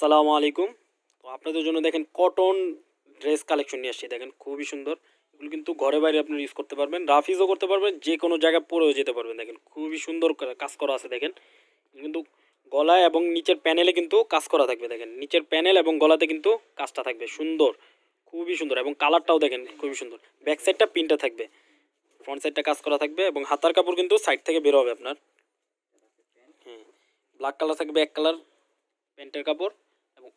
আসসালামু আলাইকুম। তো আপনাদের জন্য দেখেন কটন ড্রেস কালেকশন নিয়ে আসছি, দেখেন খুবই সুন্দর। এগুলো কিন্তু ঘরে বাইরে আপনি ইউজ করতে পারবেন রাফ ইউজও করতে পারবেন, যে কোনো জায়গায় পরেও যেতে পারবেন, দেখেন খুবই সুন্দর কাজ করা আছে, দেখেন। কিন্তু গলায় এবং নিচের প্যানেলে কিন্তু কাজ করা থাকবে, দেখেন। নিচের প্যানেল এবং গলাতে কিন্তু কাজটা থাকবে, সুন্দর, খুবই সুন্দর এবং কালারটাও দেখেন খুবই সুন্দর। ব্যাক সাইডটা পিনটা থাকবে ফ্রন্ট সাইডটা কাজ করা থাকবে এবং হাতার কাপড় কিন্তু সাইড থেকে বের হবে আপনার। হ্যাঁ ব্ল্যাক কালার থাকবে এক কালার প্যান্টের কাপড়।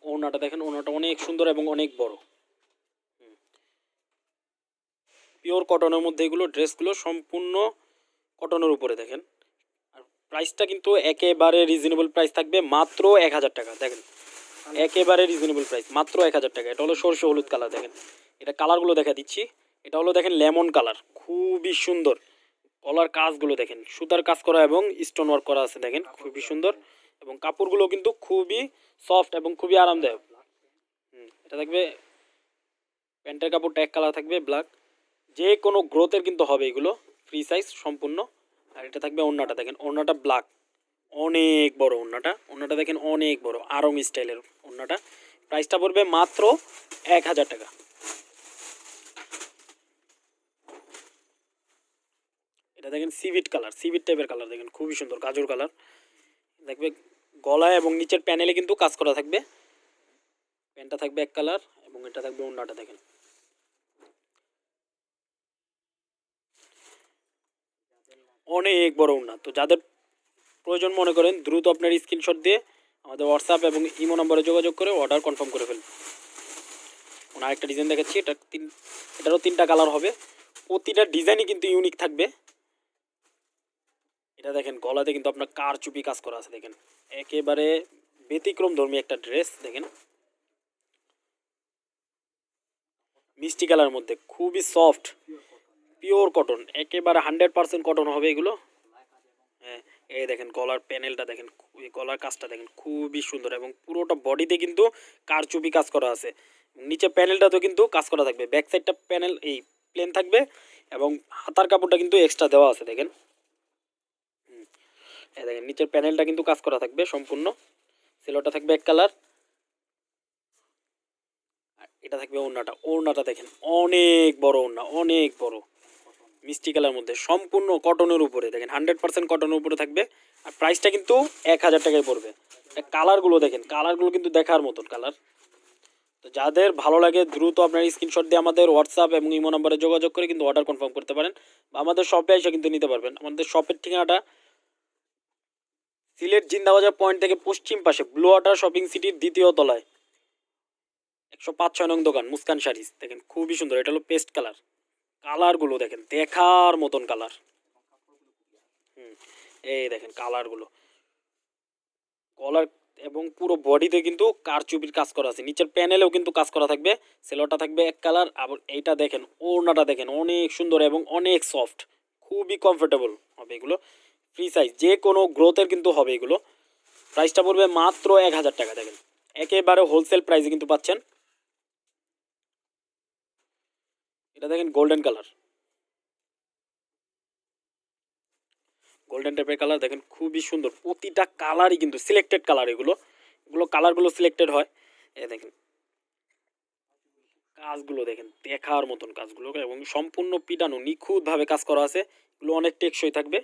এবং ওড়নাটা দেখেন, ওড়নাটা অনেক সুন্দর এবং অনেক বড়। পিওর কটনের মধ্যে এগুলো ড্রেসগুলো সম্পূর্ণ কটনের উপরে দেখেন। আর প্রাইসটা কিন্তু একেবারে রিজনেবল প্রাইস থাকবে মাত্র এক হাজার টাকা, দেখেন। একেবারে রিজনেবল প্রাইস মাত্র এক হাজার টাকা। এটা হলো সরষে হলুদ কালার, দেখেন। এটা কালারগুলো দেখা দিচ্ছি। এটা হলো দেখেন লেমন কালার, খুবই সুন্দর। কলার কাজগুলো দেখেন, সুতার কাজ করা এবং স্টোন ওয়ার্ক করা আছে, দেখেন, খুবই সুন্দর। এবং কাপড়গুলো কিন্তু খুবই সফট এবং খুবই আরামদায়ক এটা থাকবে প্যান্টের কাপড়টা এক কালার থাকবে ব্ল্যাক যে কোনো গ্রোথের কিন্তু হবে এগুলো ফ্রি সাইজ সম্পূর্ণ। আর এটা থাকবে ওড়নাটা, দেখেন ওড়নাটা ব্ল্যাক অনেক বড় ওড়নাটা। ওড়নাটা দেখেন অনেক বড়, আরম স্টাইলের ওড়নাটা। প্রাইসটা পড়বে মাত্র এক হাজার টাকা। এটা দেখেন সিভিট কালার সিভিট টাইপের কালার দেখেন, খুবই সুন্দর, গাজর কালার দেখবে গলায় এবং নিচের প্যানেলে কিন্তু কাজ করা থাকবে। প্যান্টটা থাকবে এক কালার এবং এটা থাকবে ওড়নাটা দেখেন। অনেক বড় ওড়না তো যাদের প্রয়োজন মনে করেন, দ্রুত আপনার স্ক্রিনশট দিয়ে আমাদের হোয়াটসঅ্যাপ এবং ইমো নম্বরে যোগাযোগ করে অর্ডার কনফার্ম করে ফেলুন। ওনার একটা ডিজাইন দেখাচ্ছি, এটা তিন, এটারও তিনটা কালার হবে। প্রতিটা ডিজাইনই কিন্তু ইউনিক থাকবে। এটা দেখেন, গলাতে কিন্তু আপনার কার চুপি কাজ করা আছে, দেখেন। একেবারে ব্যতিক্রম ধর্মী একটা ড্রেস, দেখেন। মিষ্টি কালার মধ্যে, খুবই সফট, পিওর কটন, একেবারে হান্ড্রেড পার্সেন্ট কটন হবে এগুলো। হ্যাঁ এই দেখেন, গলার প্যানেলটা দেখেন গলার কাজটা দেখেন, খুবই সুন্দর এবং পুরোটা বডিতে কিন্তু কারচুপি কাজ করা আছে। নিচে প্যানেলটাতেও কিন্তু কাজ করা থাকবে, ব্যাক সাইডটা প্যানেল, এই প্লেন থাকবে এবং হাতার কাপড়টা কিন্তু এক্সট্রা দেওয়া আছে, দেখেন। দেখেন, নিচের প্যানেলটা কিন্তু কাজ করা থাকবে সম্পূর্ণ। সেলোটা থাকবে এক কালার। আর এটা থাকবে ওড়নাটা। ওড়নাটা দেখেন, অনেক বড় ওড়না, অনেক বড়। মিষ্টি কালার মধ্যে, সম্পূর্ণ কটনের উপরে। দেখেন, হান্ড্রেড পার্সেন্ট কটনের উপরে থাকবে। আর প্রাইসটা কিন্তু এক হাজার টাকায় পড়বে। কালারগুলো দেখেন, কালারগুলো কিন্তু দেখার মতন কালার। তো যাদের ভালো লাগে, দ্রুত আপনার স্ক্রিনশট দিয়ে আমাদের হোয়াটসঅ্যাপ এবং ইমো নম্বরে যোগাযোগ করে কিন্তু অর্ডার কনফার্ম করতে পারেন। বা আমাদের শপে এসে কিন্তু নিতে পারবেন। আমাদের শপের ঠিকানাটা সিলেট জিন্দাবাজার পয়েন্ট থেকে পশ্চিম পাশে ব্লু ওয়াটার শপিং সিটির দ্বিতীয় তলায়। একশো পাঁচ, ছয় নং দোকান, মুস্কান শাড়িস। দেখেন, খুবই সুন্দর। এটা হলো পেস্ট কালার। কালারগুলো দেখেন, দেখার মতন কালার। হুম, এই দেখেন কালারগুলো। কলার এবং পুরো বডিতে কিন্তু কারচুপির কাজ করা আছে। নিচের প্যানেলেও কিন্তু কাজ করা থাকবে। সেলোটা থাকবে এক কালার। আবার এইটা দেখেন, ওড়নাটা দেখেন, অনেক সুন্দর এবং অনেক সফট। খুবই কমফোর্টেবল হবে এগুলো। ফ্রি সাইজ যে কোনো গ্রোথের কিন্তু হবে এগুলো। প্রাইসটা পড়বে মাত্র এক হাজার টাকা, দেখেন। একেবারে হোলসেল প্রাইসে কিন্তু পাচ্ছেন। এটা দেখেন গোল্ডেন কালার গোল্ডেন টাইপের কালার দেখেন, খুবই সুন্দর। প্রতিটা কালারই কিন্তু সিলেক্টেড কালার এগুলো। এগুলো কালারগুলো সিলেক্টেড হয়। এ দেখেন। কাজগুলো দেখেন, দেখার মতন কাজগুলো, এবং সম্পূর্ণ পিটানো নিখুঁতভাবে কাজ করা আছে। এগুলো অনেক টেকসই থাকবে।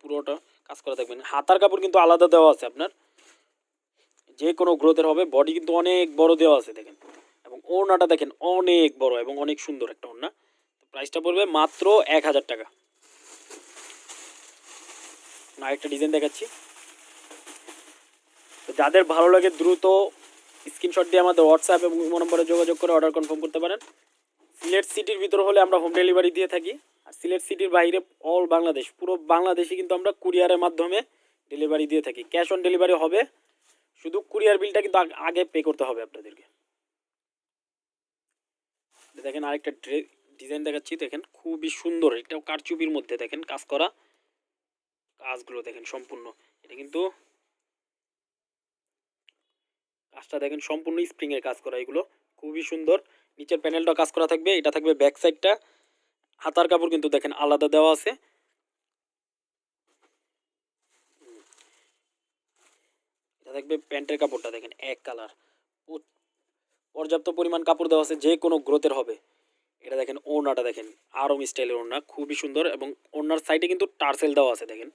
পুরোটা কাজ করা থাকবে হাতার কাপড় কিন্তু আলাদা দেওয়া আছে আপনার। যে কোনো গ্রোথের হবে বডি কিন্তু অনেক বড় দেওয়া আছে, দেখেন। এবং ওড়নাটা দেখেন অনেক বড় এবং অনেক সুন্দর একটা ওড়না। প্রাইসটা পড়বে মাত্র এক হাজার টাকা। না একটা ডিজাইন দেখাচ্ছি। তো যাদের ভালো লাগে, দ্রুত স্ক্রিনশট দিয়ে আমাদের হোয়াটসঅ্যাপ এবং নম্বরে যোগাযোগ করে অর্ডার কনফার্ম করতে পারেন। সিলেট সিটির ভিতর হলে আমরা হোম ডেলিভারি দিয়ে থাকি। আর সিলেট সিটির বাইরে অল বাংলাদেশ, পুরো বাংলাদেশে কিন্তু আমরা কুরিয়ারের মাধ্যমে ডেলিভারি দিয়ে থাকি। ক্যাশ অন ডেলিভারি হবে, শুধু কুরিয়ার বিলটা কিন্তু আগ- পে করতে হবে আপনাদেরকে। দেখেন আরেকটা ডিজাইন দেখাচ্ছি, দেখেন খুবই সুন্দর, এটাও কারচুপির মধ্যে, দেখেন কাজ করা কাজগুলো দেখেন সম্পূর্ণ। এটা কিন্তু কাজটা দেখেন সম্পূর্ণ স্প্রিং এর কাজ করা এগুলো, খুবই সুন্দর। নিচের প্যানেলটা কাজ করা থাকবে, এটা থাকবে ব্যাক সাইডটা হাতার কাপড় কিন্তু দেখেন আলাদা দেওয়া আছে। থাকবে প্যান্টের কাপড়টা দেখেন এক কালার। পর্যাপ্ত পরিমাণ কাপড় দেওয়া আছে, যে কোনো গ্রোথের হবে। এটা দেখেন ওড়নাটা দেখেন, আরম স্টাইলের ওড়না, খুবই সুন্দর এবং ওড়নার সাইডে কিন্তু টার্সেল দেওয়া আছে দেখেন।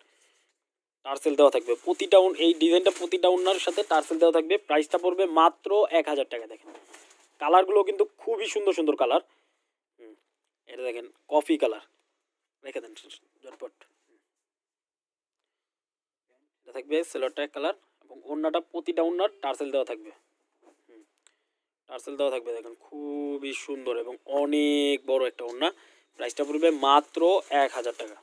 টার্সেল দেওয়া থাকবে। প্রতিটা এই ডিজাইনটা প্রতিটা ওড়নার সাথে টার্সেল দেওয়া থাকবে। প্রাইসটা পড়বে মাত্র এক হাজার টাকা দেখেন। কালারগুলো কিন্তু খুবই সুন্দর সুন্দর কালার। এটা দেখেন কফি কালার রেখে দেন ঝটপট। এটা থাকবে এক কালার এবং ওড়নাটা প্রতিটা ওড়নার টার্সেল দেওয়া থাকবে। টার্সেল দেওয়া থাকবে, দেখেন, খুবই সুন্দর এবং অনেক বড় একটা ওড়না। প্রাইসটা পড়বে মাত্র এক হাজার টাকা।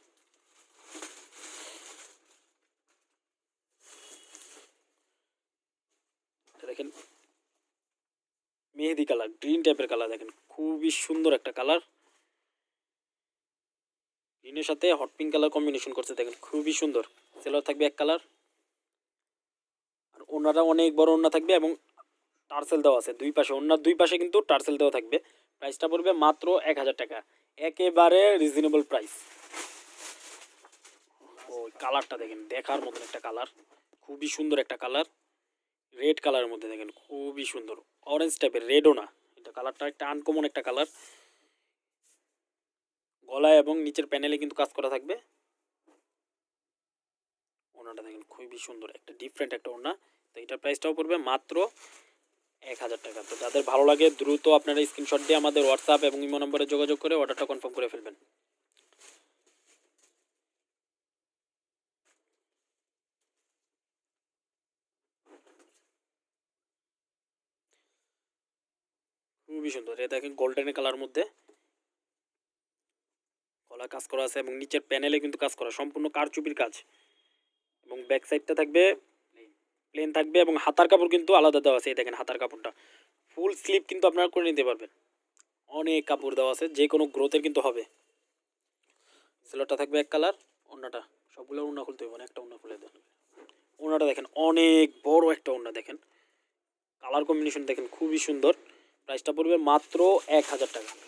দেখেন, মেহেদি কালার গ্রিন টাইপের কালার দেখেন, খুবই সুন্দর একটা কালার গ্রিনের সাথে হট পিঙ্ক কালার কম্বিনেশন করছে, দেখেন, খুবই সুন্দর। সেলার থাকবে এক কালার আর ওনারা অনেক বড় ওনা থাকবে এবং টার্সেল দেওয়া আছে দুই পাশে। ওনার দুই পাশে কিন্তু টার্সেল দেওয়া থাকবে। প্রাইসটা পড়বে মাত্র এক হাজার টাকা। একেবারে রিজনেবল প্রাইস ও কালারটা দেখেন, দেখার মতন একটা কালার খুবই সুন্দর একটা কালার রেড কালারের মধ্যে দেখেন, খুবই সুন্দর। অরেঞ্জ টাইপের রেডও না। এটা কালারটা একটা আনকমন একটা কালার গলায় এবং নিচের প্যানেলে কিন্তু কাজ করা থাকবে। ওনাটা দেখেন খুবই সুন্দর, একটা ডিফারেন্ট একটা ওনা তো এটার প্রাইসটাও পড়বে মাত্র এক হাজার টাকা। তো যাদের ভালো লাগে দ্রুত আপনারা স্ক্রিনশট দিয়ে আমাদের হোয়াটসঅ্যাপ এবং ইমো নম্বরে যোগাযোগ করে অর্ডারটা কনফার্ম করে ফেলবেন। খুবই সুন্দর। এটা দেখেন গোল্ডেন কালার মধ্যে গলা কাজ করা আছে এবং নিচের প্যানেলে কিন্তু কাজ করা, সম্পূর্ণ কারচুপির কাজ। এবং ব্যাক সাইডটা থাকবে প্লেন থাকবে এবং হাতার কাপড় কিন্তু আলাদা দেওয়া আছে, এই দেখেন হাতার কাপড়টা। ফুল স্লিপ কিন্তু আপনারা করে নিতে পারবেন। অনেক কাপড় দেওয়া আছে, যে কোনো গ্রোথের কিন্তু হবে। সেলোটা থাকবে এক কালার অন্যটা সবগুলো ওড়না খুলতে হবে না একটা ওড়না খুলে দেন। ওড়নাটা দেখেন, অনেক বড় একটা ওড়না দেখেন। কালার কম্বিনেশন দেখেন, খুবই সুন্দর। প্রাইসটা পড়বে মাত্র এক হাজার টাকা।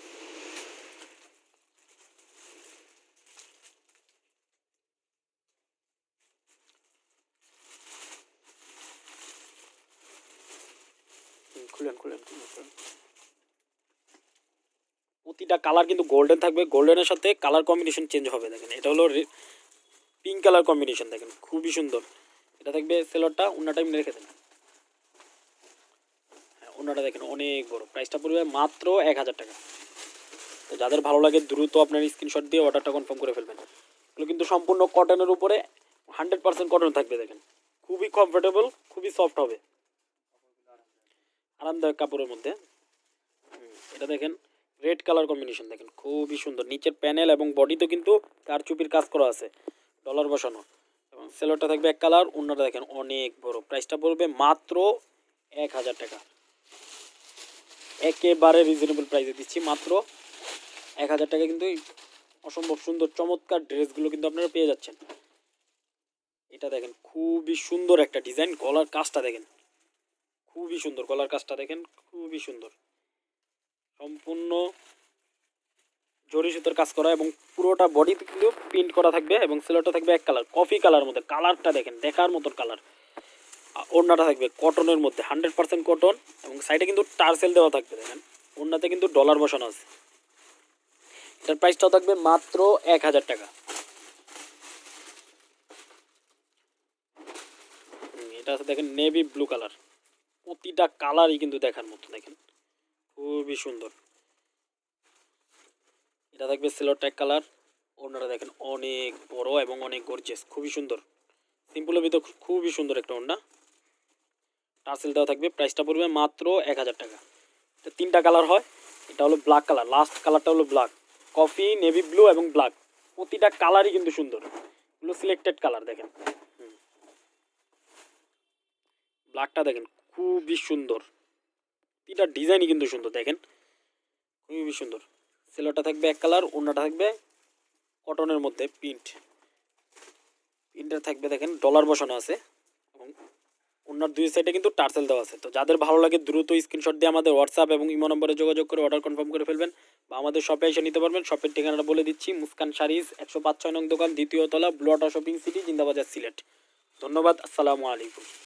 খুলেন খুলেন প্রতিটা কালার কিন্তু গোল্ডেন থাকবে। গোল্ডেনের সাথে কালার কম্বিনেশন চেঞ্জ হবে, দেখেন। এটা হলো পিঙ্ক কালার কম্বিনেশন দেখেন। খুবই সুন্দর। এটা থাকবে সেলরটা অন্যটা এমনি রেখে দেন। হ্যাঁ অন্যটা দেখেন, অনেক বড়। প্রাইসটা পড়বে মাত্র এক হাজার টাকা। তো যাদের ভালো লাগে, দ্রুত আপনার স্ক্রিনশট দিয়ে অর্ডারটা কনফার্ম করে ফেলবেন। এগুলো কিন্তু সম্পূর্ণ কটনের উপরে হান্ড্রেড পার্সেন্ট কটন থাকবে, দেখেন। খুবই কমফোর্টেবল খুবই সফট হবে। আরামদায়ক কাপড়ের মধ্যে। এটা দেখেন রেড কালার কম্বিনেশন দেখেন, খুবই সুন্দর। নিচের প্যানেল এবং বডিতে কিন্তু কারচুপির কাজ করা আছে ডলার বসানো। এবং সেলোটা থাকবে এক কালার অন্যটা দেখেন অনেক বড়। প্রাইসটা পড়বে মাত্র এক হাজার টাকা। একেবারে রিজনেবল প্রাইসে দিচ্ছি, মাত্র এক হাজার টাকা কিন্তু অসম্ভব সুন্দর, চমৎকার ড্রেসগুলো কিন্তু আপনারা পেয়ে যাচ্ছেন। এটা দেখেন, খুবই সুন্দর একটা ডিজাইন, গলার কাজটা দেখেন। খুবই সুন্দর, গলার কাজটা দেখেন, খুবই সুন্দর। সম্পূর্ণ জরি সুতোর কাজ করা এবং পুরোটা বডিতে কিন্তু প্রিন্ট করা থাকবে এবং সেলোটা থাকবে এক কালার কফি কালার মধ্যে। কালারটা দেখেন, দেখার মতন কালার ওড়নাটা থাকবে কটনের মধ্যে হান্ড্রেড পার্সেন্ট কটন এবং সাইডে কিন্তু টার্সেল দেওয়া থাকবে, দেখেন। ওড়নাতে কিন্তু ডলার বসানো আছে। এটার প্রাইসটাও থাকবে মাত্র এক হাজার টাকা। এটা আছে দেখেন নেভি ব্লু কালার প্রতিটা কালারই কিন্তু দেখার মতো, দেখেন। খুবই সুন্দর। এটা থাকবে সিলর ট্যাগ কালার। ওনারা দেখেন অনেক বড় এবং অনেক গর্জিয়াস খুবই সুন্দর। সিম্পলের ভিতর খুবই সুন্দর একটা ওড়না। টার্সেল দেওয়া থাকবে প্রাইসটা পড়বে মাত্র এক হাজার টাকা। এটা তিনটা কালার হয়। এটা হলো ব্ল্যাক কালার। লাস্ট কালারটা হলো ব্ল্যাক কফি নেভি ব্লু এবং ব্ল্যাক প্রতিটা কালারই কিন্তু সুন্দর। এগুলো সিলেক্টেড কালার, দেখেন। ব্ল্যাকটা দেখেন খুবই সুন্দর। প্রতিটা ডিজাইনই কিন্তু সুন্দর, দেখেন। খুবই সুন্দর। সেলোটা থাকবে এক কালার অন্যটা থাকবে কটনের মধ্যে প্রিন্ট প্রিন্টটা থাকবে, দেখেন ডলার বসানো আছে এবং অন্যার দুই সাইডে কিন্তু টার্সেল দেওয়া আছে। তো যাদের ভালো লাগে, দ্রুত স্ক্রিনশট দিয়ে আমাদের হোয়াটসঅ্যাপ এবং ইমো নম্বরে যোগাযোগ করে অর্ডার কনফার্ম করে ফেলবেন বা আমাদের শপে এসে নিতে পারবেন। শপের ঠিকানাটা বলে দিচ্ছি, মুস্কান শাড়িজ একশো পাঁচ ছয় নং দোকান, দ্বিতীয় তলা, ব্লটা শপিং সিটি, জিন্দাবাজার সিলেট। ধন্যবাদ, আসসালামু আলাইকুম।